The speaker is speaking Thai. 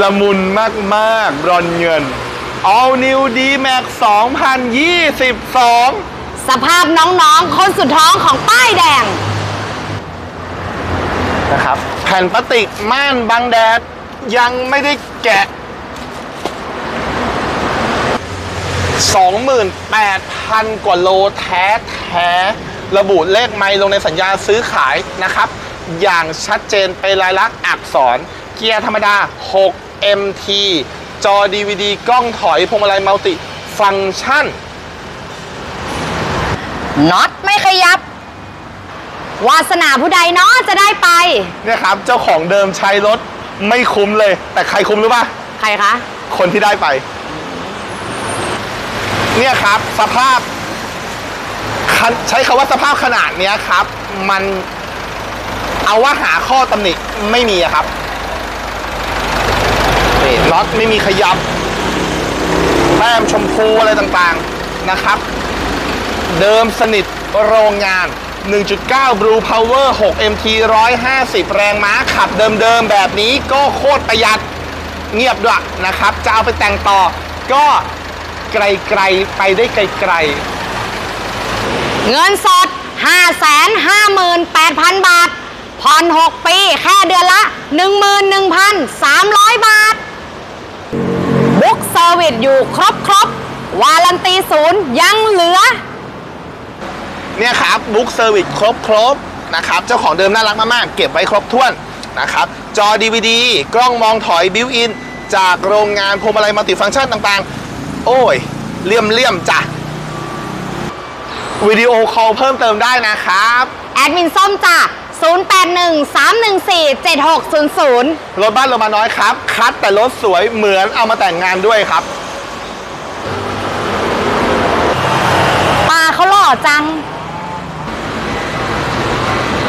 ละมุนมากๆ บรอนเงิน All New D Max 2022 สภาพน้องๆ คนสุดท้องของป้ายแดง นะครับ แผ่นพลาสติกม่านบังแดด ยังไม่ได้แกะ 28,000 กว่าโลแท้แท้ๆระบุเลขไมล์ลงในสัญญาซื้อขายนะครับ อย่างชัดเจนเป็นลายลักษณ์อักษรเกียร์ธรรมดา 6 MT จอ DVD กล้องถอยพวงมาลัยมัลติฟังก์ชันน็อตไม่ขยับ วาสนาผู้ใดเนาะจะได้ไป เนี่ยครับ เจ้าของเดิมใช้รถไม่คุ้มเลย แต่ใครคุ้มหรือเปล่าใครคะ คนที่ได้ไป เนี่ยครับ สภาพคันใช้คาว่าสภาพขนาดเนี้ยครับ มันเอาว่าหาข้อตำหนิไม่มีอะครับ นี่น็อตไม่มีขยับ แต้มชมพูอะไรต่างๆนะครับ เดิมสนิทโรงงาน 1.9 Blue Power 6 MT 150 แรงม้าขับเดิมๆ แบบนี้ก็โคตรประหยัดเงียบด้วยนะครับ จะเอาไปแต่งต่อก็ไกลๆ ไปได้ไกลๆ เงินสด 558,000 บาท ผ่อน 6 ปี แค่เดือนละ 11,300 เซอร์วิสอยู่ครบครบๆวารันตีศูนย์ยังเหลือๆเนี่ยครับบุ๊กเซอร์วิสครบๆนะครับ เจ้าของเดิมน่ารักมากๆ เก็บไว้ครบถ้วนนะครับ จอ DVD กล้องมองถอยบิวอิน จากโรงงานพวงมาลัยมัลติฟังก์ชันต่างๆ โอ้ยเลี่ยมเลี่ยมๆจ้ะวิดีโอคอลเพิ่มเติมได้นะครับ แอดมินส้มจ้ะ 0813147600 รถบ้านเรามาน้อยครับ คัดแต่รถสวยเหมือนเอามาแต่งงานด้วยครับป้าเขาหล่อจัง